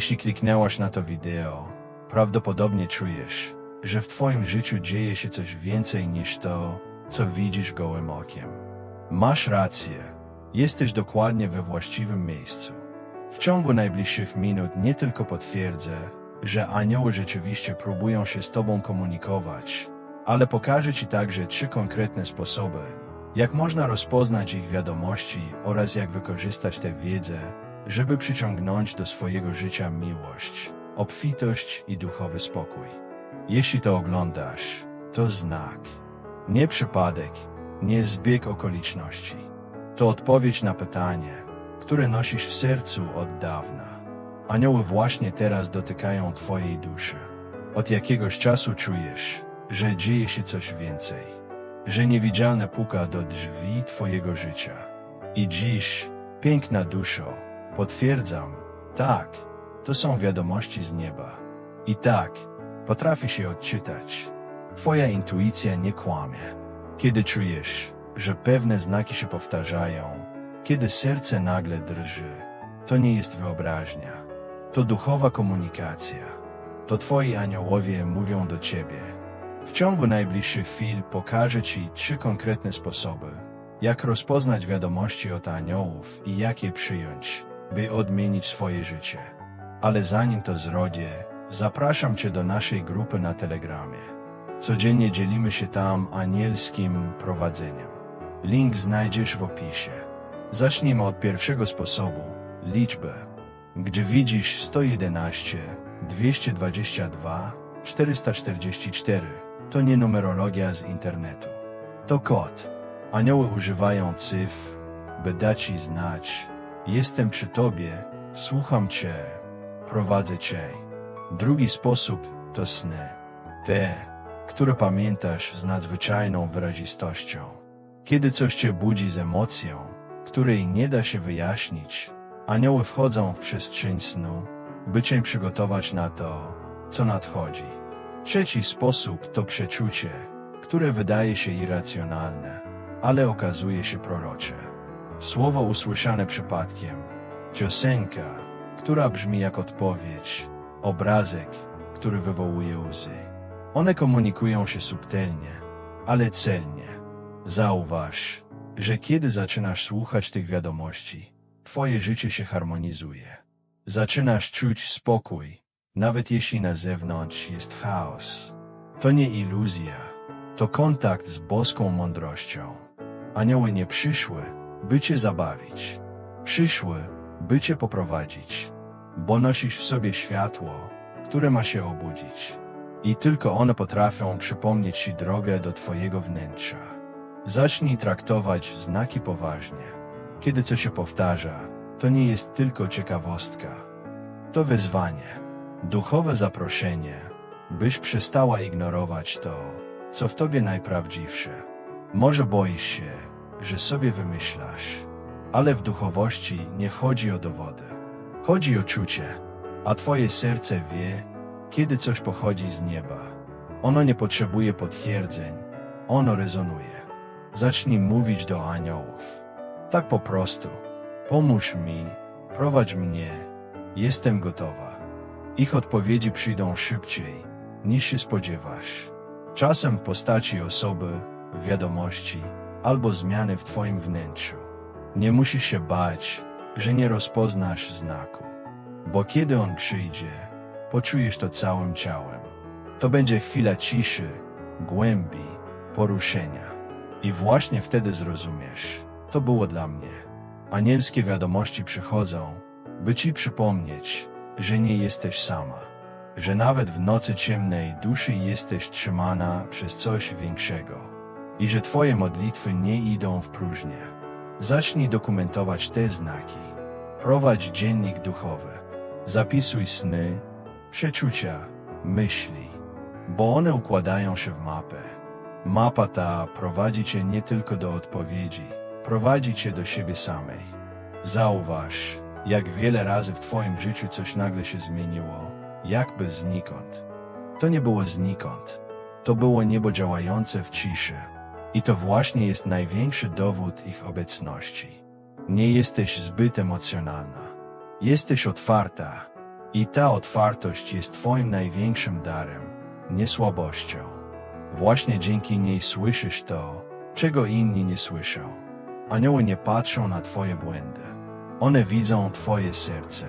Jeśli kliknęłaś na to wideo, prawdopodobnie czujesz, że w Twoim życiu dzieje się coś więcej niż to, co widzisz gołym okiem. Masz rację, jesteś dokładnie we właściwym miejscu. W ciągu najbliższych minut nie tylko potwierdzę, że anioły rzeczywiście próbują się z Tobą komunikować, ale pokażę Ci także trzy konkretne sposoby, jak można rozpoznać ich wiadomości oraz jak wykorzystać tę wiedzę, żeby przyciągnąć do swojego życia miłość, obfitość i duchowy spokój. Jeśli to oglądasz, to znak. Nie przypadek, nie zbieg okoliczności. To odpowiedź na pytanie, które nosisz w sercu od dawna. Anioły właśnie teraz dotykają Twojej duszy. Od jakiegoś czasu czujesz, że dzieje się coś więcej, że niewidzialne puka do drzwi Twojego życia. I dziś, piękna duszo, potwierdzam, tak, to są wiadomości z nieba. I tak, potrafi się odczytać. Twoja intuicja nie kłamie. Kiedy czujesz, że pewne znaki się powtarzają, kiedy serce nagle drży, to nie jest wyobraźnia. To duchowa komunikacja. To Twoi aniołowie mówią do Ciebie. W ciągu najbliższych chwil pokażę Ci trzy konkretne sposoby, jak rozpoznać wiadomości od aniołów i jak je przyjąć, by odmienić swoje życie. Ale zanim to zrobię, zapraszam Cię do naszej grupy na Telegramie. Codziennie dzielimy się tam anielskim prowadzeniem. Link znajdziesz w opisie. Zacznijmy od pierwszego sposobu liczbę. Gdzie widzisz 111, 222, 444, to nie numerologia z internetu. To kod. Anioły używają cyfr, by dać ci znać. Jestem przy tobie, słucham cię, prowadzę cię. Drugi sposób to sny. Te, które pamiętasz z nadzwyczajną wyrazistością. Kiedy coś cię budzi z emocją, której nie da się wyjaśnić, anioły wchodzą w przestrzeń snu, by cię przygotować na to, co nadchodzi. Trzeci sposób to przeczucie, które wydaje się irracjonalne, ale okazuje się prorocze. Słowo usłyszane przypadkiem, piosenka, która brzmi jak odpowiedź, obrazek, który wywołuje łzy. One komunikują się subtelnie, ale celnie. Zauważ, że kiedy zaczynasz słuchać tych wiadomości, twoje życie się harmonizuje. Zaczynasz czuć spokój, nawet jeśli na zewnątrz jest chaos. To nie iluzja, to kontakt z boską mądrością. Anioły nie przyszły, by cię zabawić. Przyszły, by cię poprowadzić, bo nosisz w sobie światło, które ma się obudzić. I tylko one potrafią przypomnieć ci drogę do twojego wnętrza. Zacznij traktować znaki poważnie. Kiedy coś się powtarza, to nie jest tylko ciekawostka. To wyzwanie, duchowe zaproszenie, byś przestała ignorować to, co w tobie najprawdziwsze. Może boisz się, że sobie wymyślasz, ale w duchowości nie chodzi o dowody. Chodzi o czucie, a twoje serce wie, kiedy coś pochodzi z nieba. Ono nie potrzebuje potwierdzeń, ono rezonuje. Zacznij mówić do aniołów. Tak po prostu. Pomóż mi, prowadź mnie, jestem gotowa. Ich odpowiedzi przyjdą szybciej, niż się spodziewasz. Czasem w postaci osoby, wiadomości albo zmiany w Twoim wnętrzu. Nie musisz się bać, że nie rozpoznasz znaku, bo kiedy on przyjdzie, poczujesz to całym ciałem. To będzie chwila ciszy, głębi, poruszenia. I właśnie wtedy zrozumiesz, to było dla mnie. Anielskie wiadomości przychodzą, by ci przypomnieć, że nie jesteś sama, że nawet w nocy ciemnej duszy jesteś trzymana przez coś większego i że twoje modlitwy nie idą w próżnię. Zacznij dokumentować te znaki. Prowadź dziennik duchowy. Zapisuj sny, przeczucia, myśli, bo one układają się w mapę. Mapa ta prowadzi cię nie tylko do odpowiedzi, prowadzi cię do siebie samej. Zauważ, jak wiele razy w twoim życiu coś nagle się zmieniło, jakby znikąd. To nie było znikąd. To było niebo działające w ciszy. I to właśnie jest największy dowód ich obecności. Nie jesteś zbyt emocjonalna. Jesteś otwarta. I ta otwartość jest Twoim największym darem, nie słabością. Właśnie dzięki niej słyszysz to, czego inni nie słyszą. Anioły nie patrzą na Twoje błędy. One widzą Twoje serce.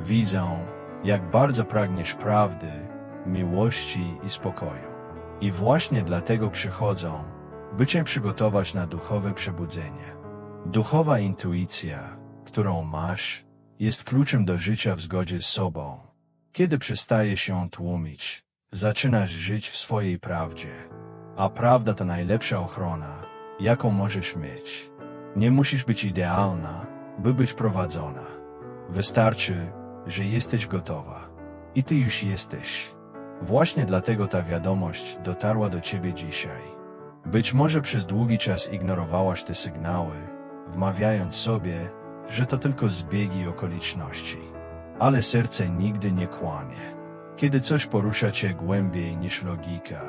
Widzą, jak bardzo pragniesz prawdy, miłości i spokoju. I właśnie dlatego przychodzą, by Cię przygotować na duchowe przebudzenie. Duchowa intuicja, którą masz, jest kluczem do życia w zgodzie z sobą. Kiedy przestajesz się tłumić, zaczynasz żyć w swojej prawdzie, a prawda to najlepsza ochrona, jaką możesz mieć. Nie musisz być idealna, by być prowadzona. Wystarczy, że jesteś gotowa. I ty już jesteś. Właśnie dlatego ta wiadomość dotarła do ciebie dzisiaj. Być może przez długi czas ignorowałaś te sygnały, wmawiając sobie, że to tylko zbiegi okoliczności. Ale serce nigdy nie kłamie. Kiedy coś porusza cię głębiej niż logika,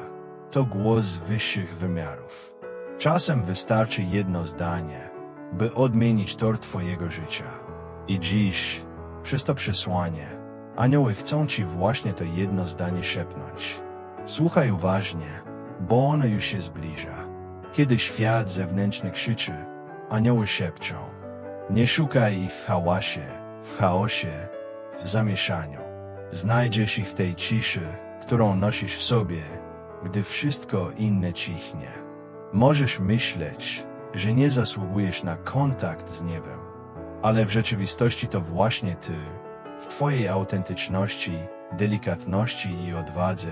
to głos wyższych wymiarów. Czasem wystarczy jedno zdanie, by odmienić tor twojego życia. I dziś, przez to przesłanie, anioły chcą ci właśnie to jedno zdanie szepnąć. Słuchaj uważnie, bo już się zbliża. Kiedy świat zewnętrzny krzyczy, anioły szepczą. Nie szukaj ich w hałasie, w chaosie, w zamieszaniu. Znajdziesz ich w tej ciszy, którą nosisz w sobie, gdy wszystko inne cichnie. Możesz myśleć, że nie zasługujesz na kontakt z niebem, ale w rzeczywistości to właśnie ty, w twojej autentyczności, delikatności i odwadze,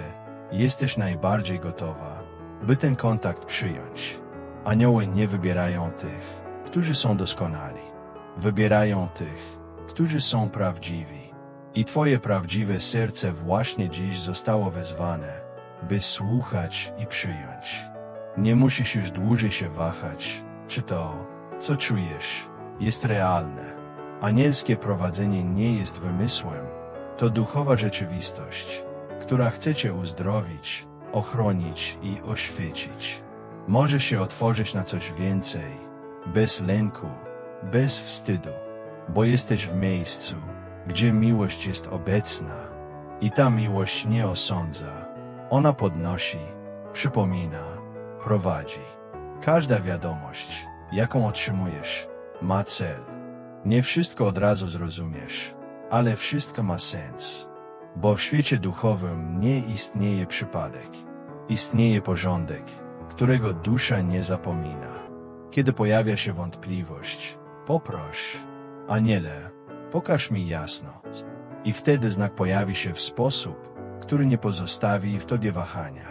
jesteś najbardziej gotowa, by ten kontakt przyjąć. Anioły nie wybierają tych, którzy są doskonali. Wybierają tych, którzy są prawdziwi. I Twoje prawdziwe serce właśnie dziś zostało wezwane, by słuchać i przyjąć. Nie musisz już dłużej się wahać, czy to, co czujesz, jest realne. Anielskie prowadzenie nie jest wymysłem, to duchowa rzeczywistość, która chce Cię uzdrowić, ochronić i oświecić. Może się otworzyć na coś więcej, bez lęku, bez wstydu, bo jesteś w miejscu, gdzie miłość jest obecna i ta miłość nie osądza. Ona podnosi, przypomina, prowadzi. Każda wiadomość, jaką otrzymujesz, ma cel. Nie wszystko od razu zrozumiesz, ale wszystko ma sens. Bo w świecie duchowym nie istnieje przypadek. Istnieje porządek, którego dusza nie zapomina. Kiedy pojawia się wątpliwość, poproś, Aniele, pokaż mi jasno. I wtedy znak pojawi się w sposób, który nie pozostawi w tobie wahania.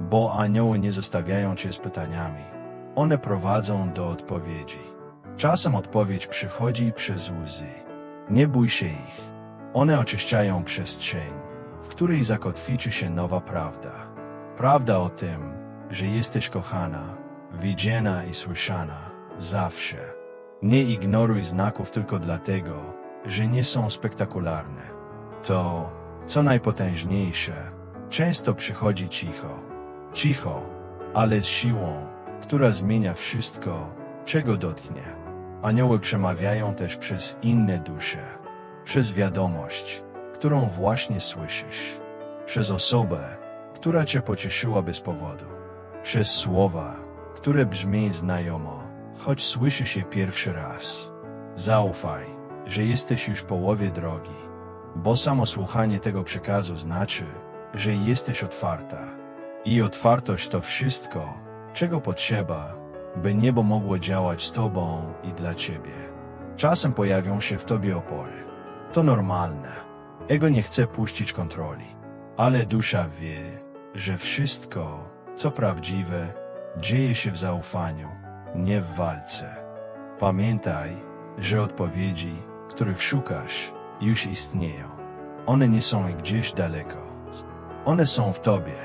Bo anioły nie zostawiają cię z pytaniami. One prowadzą do odpowiedzi. Czasem odpowiedź przychodzi przez łzy. Nie bój się ich. One oczyszczają przestrzeń, w której zakotwiczy się nowa prawda. Prawda o tym, że jesteś kochana, widziana i słyszana zawsze. Nie ignoruj znaków tylko dlatego, że nie są spektakularne. To, co najpotężniejsze, często przychodzi cicho. Cicho, ale z siłą, która zmienia wszystko, czego dotknie. Anioły przemawiają też przez inne dusze, przez wiadomość, którą właśnie słyszysz, przez osobę, która cię pocieszyła bez powodu, przez słowa, które brzmi znajomo, choć słyszy się pierwszy raz. Zaufaj, że jesteś już w połowie drogi, bo samo słuchanie tego przekazu znaczy, że jesteś otwarta. I otwartość to wszystko, czego potrzeba, by niebo mogło działać z Tobą i dla Ciebie. Czasem pojawią się w Tobie opory. To normalne. Ego nie chce puścić kontroli, ale dusza wie, że wszystko, co prawdziwe, dzieje się w zaufaniu, nie w walce. Pamiętaj, że odpowiedzi, których szukasz, już istnieją. One nie są gdzieś daleko. One są w Tobie.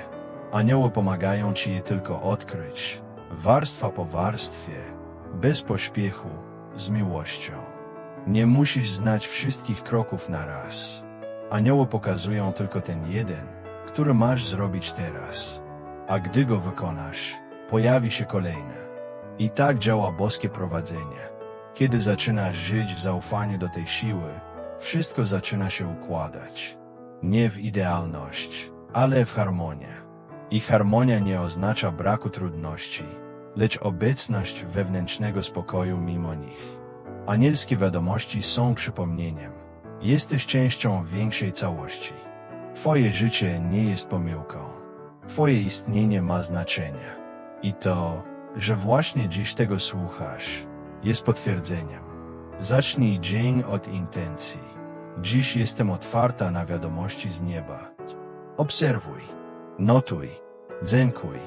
Anioły pomagają Ci je tylko odkryć, warstwa po warstwie, bez pośpiechu, z miłością. Nie musisz znać wszystkich kroków na raz. Anioły pokazują tylko ten jeden, który masz zrobić teraz. A gdy go wykonasz, pojawi się kolejny. I tak działa boskie prowadzenie. Kiedy zaczynasz żyć w zaufaniu do tej siły, wszystko zaczyna się układać. Nie w idealność, ale w harmonię. I harmonia nie oznacza braku trudności, lecz obecność wewnętrznego spokoju mimo nich. Anielskie wiadomości są przypomnieniem. Jesteś częścią większej całości. Twoje życie nie jest pomyłką. Twoje istnienie ma znaczenie. I to, że właśnie dziś tego słuchasz, jest potwierdzeniem. Zacznij dzień od intencji. Dziś jestem otwarta na wiadomości z nieba. Obserwuj, notuj, dziękuj,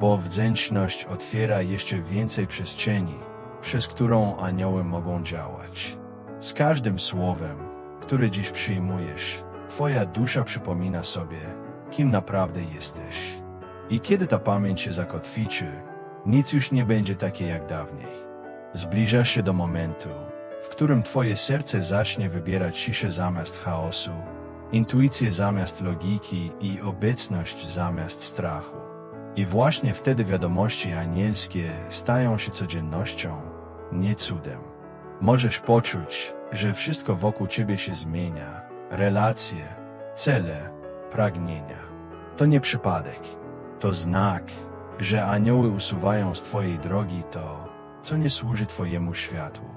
bo wdzięczność otwiera jeszcze więcej przestrzeni, przez którą anioły mogą działać. Z każdym słowem, które dziś przyjmujesz, Twoja dusza przypomina sobie, kim naprawdę jesteś. I kiedy ta pamięć się zakotwiczy, nic już nie będzie takie jak dawniej. Zbliżasz się do momentu, w którym Twoje serce zacznie wybierać ciszę zamiast chaosu, intuicję zamiast logiki i obecność zamiast strachu. I właśnie wtedy wiadomości anielskie stają się codziennością, nie cudem. Możesz poczuć, że wszystko wokół Ciebie się zmienia, relacje, cele, pragnienia. To nie przypadek. To znak, że anioły usuwają z Twojej drogi to, co nie służy Twojemu światłu.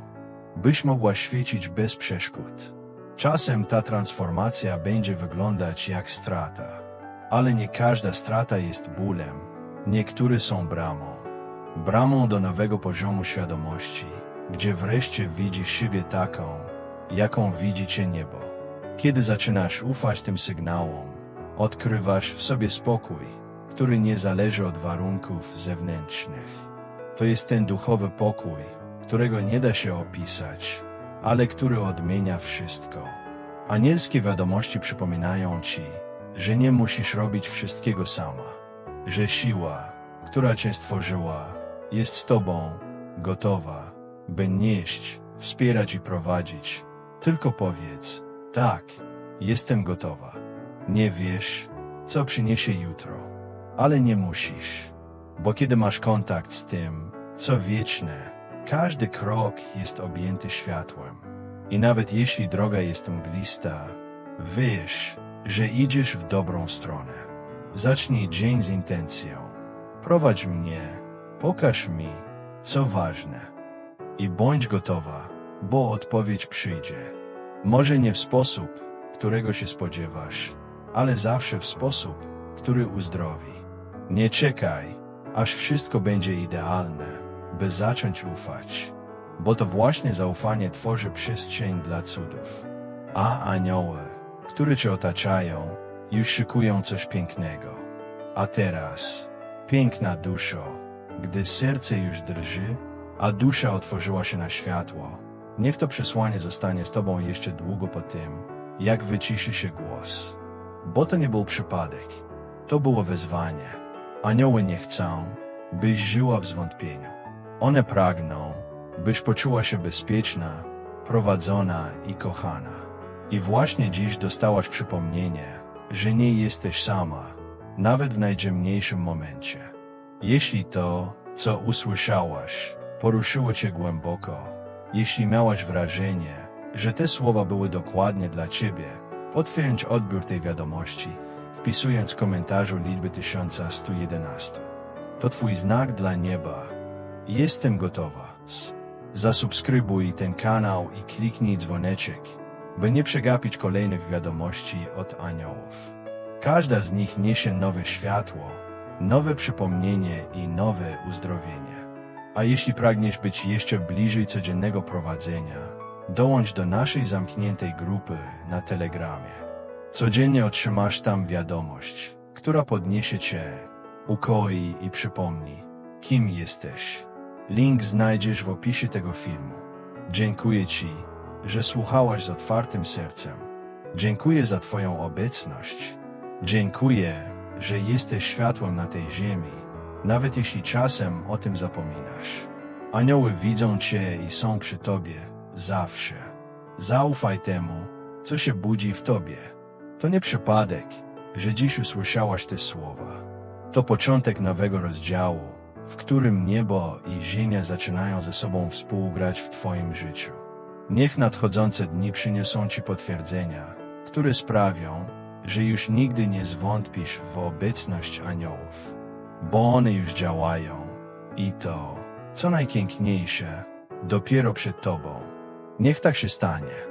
Byś mogła świecić bez przeszkód. Czasem ta transformacja będzie wyglądać jak strata, ale nie każda strata jest bólem. Niektóre są bramą. Bramą do nowego poziomu świadomości, gdzie wreszcie widzisz siebie taką, jaką widzi Cię niebo. Kiedy zaczynasz ufać tym sygnałom, odkrywasz w sobie spokój, który nie zależy od warunków zewnętrznych. To jest ten duchowy pokój, którego nie da się opisać, ale który odmienia wszystko. Anielskie wiadomości przypominają Ci, że nie musisz robić wszystkiego sama, że siła, która Cię stworzyła, jest z Tobą, gotowa, by nieść, wspierać i prowadzić. Tylko powiedz, tak, jestem gotowa. Nie wiesz, co przyniesie jutro, ale nie musisz, bo kiedy masz kontakt z tym, co wieczne, każdy krok jest objęty światłem. I nawet jeśli droga jest mglista, wiesz, że idziesz w dobrą stronę. Zacznij dzień z intencją. Prowadź mnie, pokaż mi, co ważne. I bądź gotowa, bo odpowiedź przyjdzie. Może nie w sposób, którego się spodziewasz, ale zawsze w sposób, który uzdrowi. Nie czekaj, aż wszystko będzie idealne by zacząć ufać, bo to właśnie zaufanie tworzy przestrzeń dla cudów. A anioły, które cię otaczają, już szykują coś pięknego. A teraz, piękna duszo, gdy serce już drży, a dusza otworzyła się na światło, niech to przesłanie zostanie z tobą jeszcze długo po tym, jak wyciszy się głos. Bo to nie był przypadek, to było wezwanie. Anioły nie chcą, byś żyła w zwątpieniu. One pragną, byś poczuła się bezpieczna, prowadzona i kochana. I właśnie dziś dostałaś przypomnienie, że nie jesteś sama, nawet w najdziemniejszym momencie. Jeśli to, co usłyszałaś, poruszyło cię głęboko, jeśli miałaś wrażenie, że te słowa były dokładnie dla ciebie, potwierdź odbiór tej wiadomości, wpisując w komentarzu liczby 1111. To twój znak dla nieba, Jestem gotowa. Zasubskrybuj ten kanał i kliknij dzwoneczek, by nie przegapić kolejnych wiadomości od aniołów. Każda z nich niesie nowe światło, nowe przypomnienie i nowe uzdrowienie. A jeśli pragniesz być jeszcze bliżej codziennego prowadzenia, dołącz do naszej zamkniętej grupy na Telegramie. Codziennie otrzymasz tam wiadomość, która podniesie Cię, ukoi i przypomni, kim jesteś. Link znajdziesz w opisie tego filmu. Dziękuję Ci, że słuchałaś z otwartym sercem. Dziękuję za Twoją obecność. Dziękuję, że jesteś światłem na tej ziemi, nawet jeśli czasem o tym zapominasz. Anioły widzą Cię i są przy Tobie, zawsze. Zaufaj temu, co się budzi w Tobie. To nie przypadek, że dziś usłyszałaś te słowa. To początek nowego rozdziału, w którym niebo i ziemia zaczynają ze sobą współgrać w Twoim życiu. Niech nadchodzące dni przyniosą Ci potwierdzenia, które sprawią, że już nigdy nie zwątpisz w obecność aniołów, bo one już działają i to, co najpiękniejsze, dopiero przed Tobą. Niech tak się stanie.